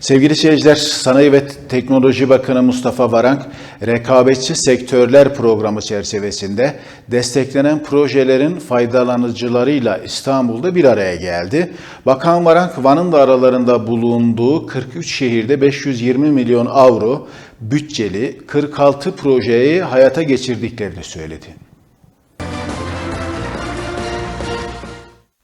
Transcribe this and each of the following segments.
Sevgili seyirciler, Sanayi ve Teknoloji Bakanı Mustafa Varank, Rekabetçi Sektörler Programı çerçevesinde desteklenen projelerin faydalanıcılarıyla İstanbul'da bir araya geldi. Bakan Varank, Van'ın da aralarında bulunduğu 43 şehirde 520 milyon avro bütçeli 46 projeyi hayata geçirdiklerini söyledi.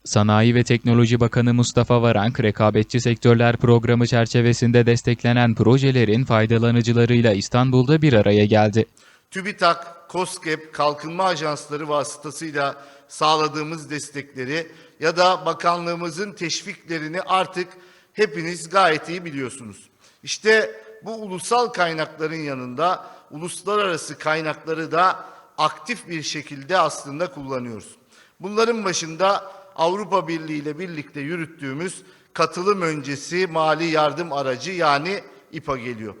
Sanayi ve Teknoloji Bakanı Mustafa Varank, Rekabetçi Sektörler Programı çerçevesinde desteklenen projelerin faydalanıcılarıyla İstanbul'da bir araya geldi. TÜBİTAK, KOSGEB, kalkınma ajansları vasıtasıyla sağladığımız destekleri ya da bakanlığımızın teşviklerini artık hepiniz gayet iyi biliyorsunuz. İşte bu ulusal kaynakların yanında uluslararası kaynakları da aktif bir şekilde aslında kullanıyoruz. Bunların başında Avrupa Birliği ile birlikte yürüttüğümüz katılım öncesi mali yardım aracı yani İPA geliyor.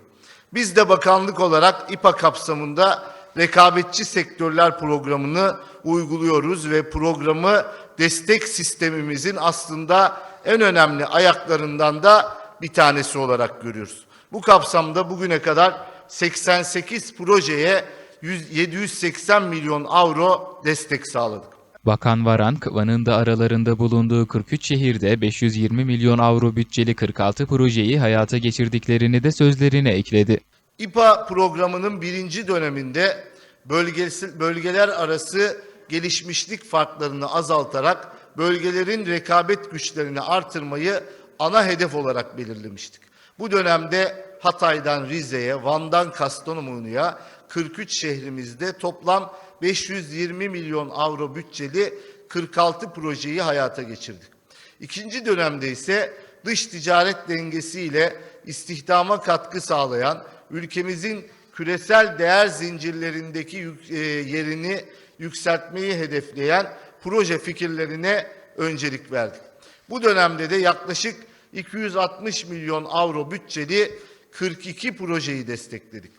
Biz de bakanlık olarak İPA kapsamında rekabetçi sektörler programını uyguluyoruz ve programı destek sistemimizin aslında en önemli ayaklarından da bir tanesi olarak görüyoruz. Bu kapsamda bugüne kadar 88 projeye 100 780 milyon avro destek sağladık. Bakan Varank, Van'ın da aralarında bulunduğu 43 şehirde 520 milyon avro bütçeli 46 projeyi hayata geçirdiklerini de sözlerine ekledi. İPA programının birinci döneminde bölgesel, bölgeler arası gelişmişlik farklarını azaltarak bölgelerin rekabet güçlerini artırmayı ana hedef olarak belirlemiştik. Bu dönemde Hatay'dan Rize'ye, Van'dan Kastamonu'ya 43 şehrimizde toplam 520 milyon avro bütçeli 46 projeyi hayata geçirdik. İkinci dönemde ise dış ticaret dengesiyle istihdama katkı sağlayan, ülkemizin küresel değer zincirlerindeki e, yerini yükseltmeyi hedefleyen proje fikirlerine öncelik verdik. Bu dönemde de yaklaşık 260 milyon avro bütçeli 42 projeyi destekledik.